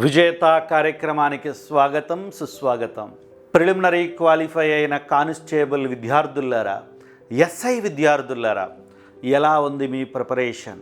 విజేత కార్యక్రమానికి స్వాగతం సుస్వాగతం. ప్రిలిమినరీ క్వాలిఫై అయిన కానిస్టేబుల్ విద్యార్థులారా ఎస్ఐ విద్యార్థులారా ఎలా ఉంది మీ ప్రిపరేషన్?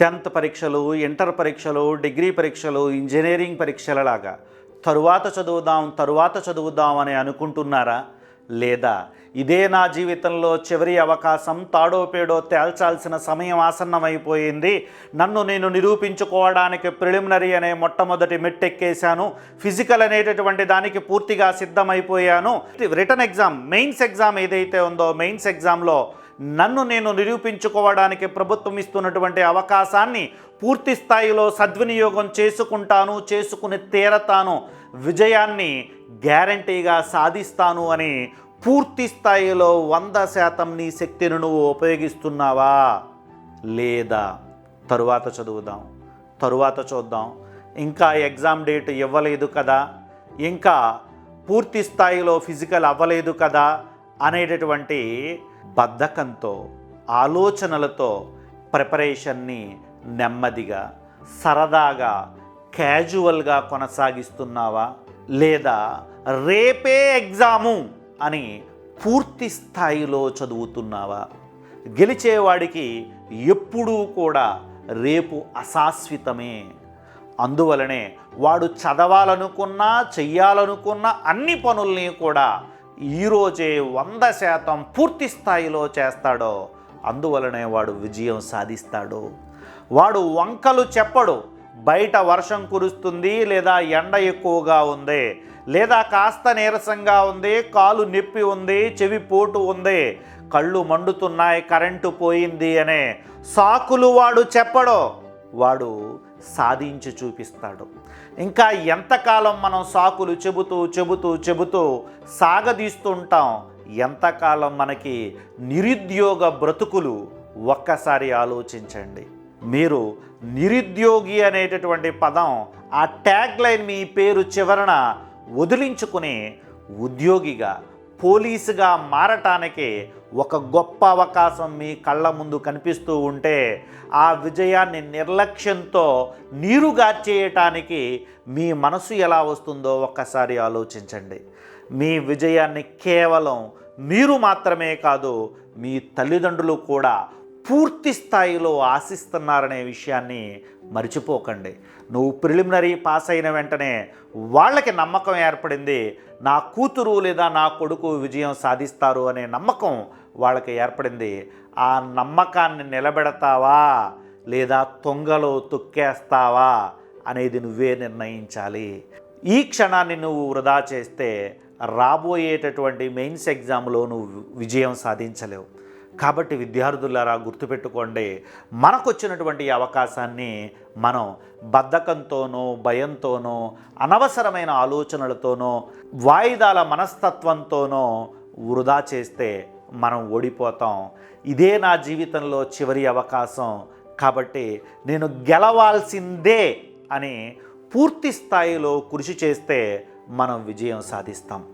టెన్త్ పరీక్షలు ఇంటర్ పరీక్షలు డిగ్రీ పరీక్షలు ఇంజనీరింగ్ పరీక్షలలాగా తరువాత చదువుదాం తరువాత చదువుదాం అని అనుకుంటున్నారా? లేదా ఇదే నా జీవితంలో చివరి అవకాశం తాడో పేడో తేల్చాల్సిన సమయం ఆసన్నమైపోయింది. నన్ను నేను నిరూపించుకోవడానికి ప్రిలిమినరీ అనే మొట్టమొదటి మెట్టెక్కేశాను. ఫిజికల్ అనేటటువంటి దానికి పూర్తిగా సిద్ధమైపోయాను. రిటర్న్ ఎగ్జామ్ మెయిన్స్ ఎగ్జామ్ ఏదైతే ఉందో మెయిన్స్ ఎగ్జామ్లో నన్ను నేను నిరూపించుకోవడానికి ప్రభుత్వం ఇస్తున్నటువంటి అవకాశాన్ని పూర్తి స్థాయిలో సద్వినియోగం చేసుకుంటాను చేసుకుని తీరతాను. విజయాన్ని గ్యారంటీగా సాధిస్తాను అని పూర్తి స్థాయిలో వంద శాతం నీ శక్తిని నువ్వు ఉపయోగిస్తున్నావా? లేదా? తరువాత చదువుదాం. తరువాత చూద్దాం. ఇంకా ఎగ్జామ్ డేట్ ఇవ్వలేదు కదా? ఇంకా పూర్తి స్థాయిలో ఫిజికల్ అవ్వలేదు కదా? అనేటటువంటి బద్ధకంతో ఆలోచనలతో ప్రిపరేషన్ని నెమ్మదిగా సరదాగా క్యాజువల్గా కొనసాగిస్తున్నావా? లేదా రేపే ఎగ్జాము అని పూర్తి స్థాయిలో చదువుతున్నావా? గెలిచేవాడికి ఎప్పుడూ కూడా రేపు అశాశ్వతమే. అందువలనే వాడు చదవాలనుకున్నా చెయ్యాలనుకున్న అన్ని పనుల్ని కూడా ఈరోజే వంద శాతం పూర్తి స్థాయిలో చేస్తాడో అందువలనే వాడు విజయం సాధిస్తాడు. వాడు వంకలు చెప్పడు. బయట వర్షం కురుస్తుంది లేదా ఎండ ఎక్కువగా ఉంది లేదా కాస్త నీరసంగా ఉంది కాలు నొప్పి ఉంది చెవి పోటు ఉంది కళ్ళు మండుతున్నాయి కరెంటు పోయింది అనే సాకులు వాడు చెప్పడో వాడు సాధించి చూపిస్తాడు. ఇంకా ఎంతకాలం మనం సాకులు చెబుతూ చెబుతూ చెబుతూ సాగదీస్తుంటాం? ఎంతకాలం మనకి నిరుద్యోగ బ్రతుకులు? ఒక్కసారి ఆలోచించండి. మీరు నిరుద్యోగి అనేటటువంటి పదం ఆ ట్యాగ్ లైన్ మీ పేరు చివరన వదిలించుకుని ఉద్యోగిగా పోలీసుగా మారటానికి ఒక గొప్ప అవకాశం మీ కళ్ళ ముందు కనిపిస్తూ ఉంటే ఆ విజయాన్ని నిర్లక్ష్యంతో నీరుగార్చేయటానికి మీ మనసు ఎలా వస్తుందో ఒక్కసారి ఆలోచించండి. మీ విజయాన్ని కేవలం మీరు మాత్రమే కాదు మీ తల్లిదండ్రులు కూడా పూర్తి స్థాయిలో ఆశిస్తున్నారనే విషయాన్ని మర్చిపోకండి. నువ్వు ప్రిలిమినరీ పాస్ అయిన వెంటనే వాళ్ళకి నమ్మకం ఏర్పడింది నా కూతురు లేదా నా కొడుకు విజయం సాధిస్తారు అనే నమ్మకం వాళ్ళకి ఏర్పడింది. ఆ నమ్మకాన్ని నిలబెడతావా? లేదా తొంగలో తొక్కేస్తావా? అనేది నువ్వే నిర్ణయించాలి. ఈ క్షణాన్ని నువ్వు వృధా చేస్తే రాబోయేటటువంటి మెయిన్స్ ఎగ్జామ్లో నువ్వు విజయం సాధించలేవు. కాబట్టి విద్యార్థులారా గుర్తుపెట్టుకోండి మనకు వచ్చినటువంటి అవకాశాన్ని మనం బద్ధకంతోనో భయంతోనో అనవసరమైన ఆలోచనలతోనో వాయిదాల మనస్తత్వంతోనో వృధా చేస్తే మనం ఓడిపోతాం. ఇదే నా జీవితంలో చివరి అవకాశం. కాబట్టి నేను గెలవాల్సిందే అని పూర్తి స్థాయిలో కృషి చేస్తే మనం విజయం సాధిస్తాం.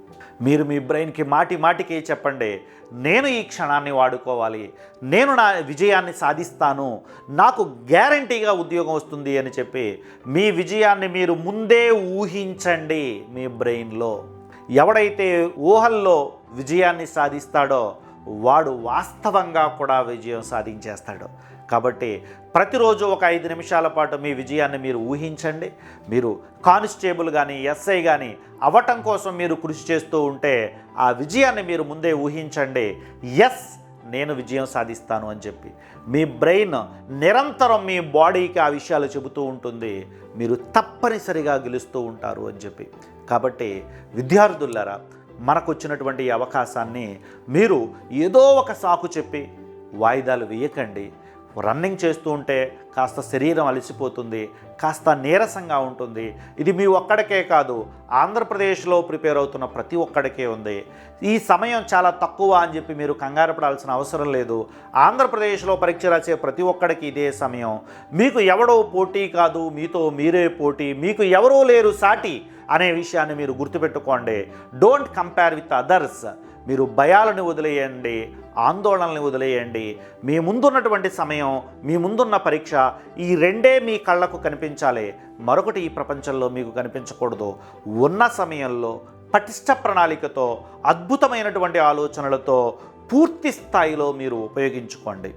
మీరు మీ బ్రెయిన్కి మాటి మాటికి చెప్పండి నేను ఈ క్షణాన్ని వాడుకోవాలి నేను నా విజయాన్ని సాధిస్తాను నాకు గ్యారంటీగా ఉద్యోగం వస్తుంది అని చెప్పి మీ విజయాన్ని మీరు ముందే ఊహించండి మీ బ్రెయిన్లో. ఎవడైతే ఊహల్లో విజయాన్ని సాధిస్తాడో వాడు వాస్తవంగా కూడా విజయం సాధించేస్తాడు. కాబట్టి ప్రతిరోజు ఒక ఐదు నిమిషాల పాటు మీ విజయాన్ని మీరు ఊహించండి. మీరు కానిస్టేబుల్ కానీ ఎస్ఐ కానీ అవ్వటం కోసం మీరు కృషి చేస్తూ ఉంటే ఆ విజయాన్ని మీరు ముందే ఊహించండి. ఎస్ నేను విజయం సాధిస్తాను అని చెప్పి. మీ బ్రెయిన్ నిరంతరం మీ బాడీకి ఆ విషయాలు చెబుతూ ఉంటుంది. మీరు తప్పనిసరిగా గెలుస్తూ ఉంటారు అని చెప్పి. కాబట్టి విద్యార్థులారా మనకు వచ్చినటువంటి ఈ అవకాశాన్ని మీరు ఏదో ఒక సాకు చెప్పి వాయిదాలు వేయకండి. రన్నింగ్ చేస్తూ ఉంటే కాస్త శరీరం అలసిపోతుంది కాస్త నీరసంగా ఉంటుంది. ఇది మీ ఒక్కడికే కాదు ఆంధ్రప్రదేశ్లో ప్రిపేర్ అవుతున్న ప్రతి ఒక్కడికే ఉంది. ఈ సమయం చాలా తక్కువ అని చెప్పి మీరు కంగారు పడాల్సిన అవసరం లేదు. ఆంధ్రప్రదేశ్లో పరీక్ష రాసే ప్రతి ఒక్కడికి ఇదే సమయం. మీకు ఎవడో పోటీ కాదు మీతో మీరే పోటీ మీకు ఎవరూ లేరు సాటి అనే విషయాన్ని మీరు గుర్తుపెట్టుకోండి. డోంట్ కంపేర్ విత్ అదర్స్ మీరు భయాలను వదిలేయండి ఆందోళనని వదిలేయండి. మీ ముందున్నటువంటి సమయం మీ ముందున్న పరీక్ష ఈ రెండే మీ కళ్ళకు కనిపించాలి. మరొకటి ఈ ప్రపంచంలో మీకు కనిపించకూడదు. ఉన్న సమయంలో పటిష్ట ప్రణాళికతో అద్భుతమైనటువంటి ఆలోచనలతో పూర్తి స్థాయిలో మీరు ఉపయోగించుకోండి.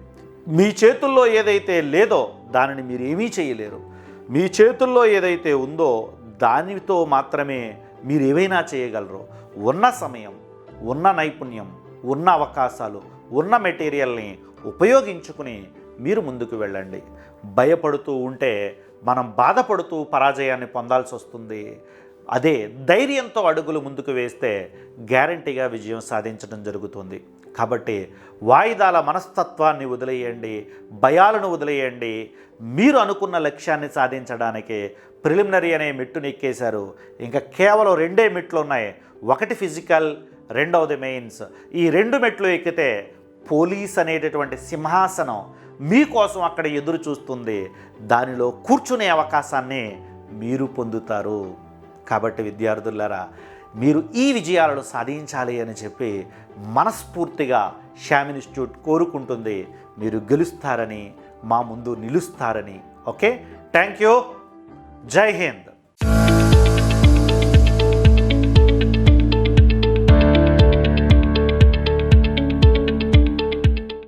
మీ చేతుల్లో ఏదైతే లేదో దానిని మీరు ఏమీ చేయలేరు. మీ చేతుల్లో ఏదైతే ఉందో దానితో మాత్రమే మీరు ఏవైనా చేయగలరు. ఉన్న సమయం ఉన్న నైపుణ్యం ఉన్న అవకాశాలు ఉన్న మెటీరియల్ని ఉపయోగించుకుని మీరు ముందుకు వెళ్ళండి. భయపడుతూ ఉంటే మనం బాధపడుతూ పరాజయాన్ని పొందాల్సి వస్తుంది. అదే ధైర్యంతో అడుగులు ముందుకు వేస్తే గ్యారంటీగా విజయం సాధించడం జరుగుతుంది. కాబట్టి వాయిదాల మనస్తత్వాన్ని వదిలేయండి భయాలను వదిలేయండి. మీరు అనుకున్న లక్ష్యాన్ని సాధించడానికి ప్రిలిమినరీ అనే మెట్టును ఎక్కేశారు. ఇంకా కేవలం రెండే మెట్లు ఉన్నాయి. ఒకటి ఫిజికల్ రెండవది మెయిన్స్ ఈ రెండు మెట్లు ఎక్కితే పోలీస్ అనేటటువంటి సింహాసనం మీకోసం అక్కడ ఎదురు చూస్తుంది. దానిలో కూర్చునే అవకాశాన్ని మీరు పొందుతారు. కాబట్టి విద్యార్థులారా మీరు ఈ విజయాలను సాధించాలి అని చెప్పి మనస్ఫూర్తిగా శ్యామ్ ఇన్స్టిట్యూట్ కోరుకుంటుంది. మీరు గెలుస్తారని మా ముందు నిలుస్తారని. ఓకే? థ్యాంక్ యూ జై హింద్.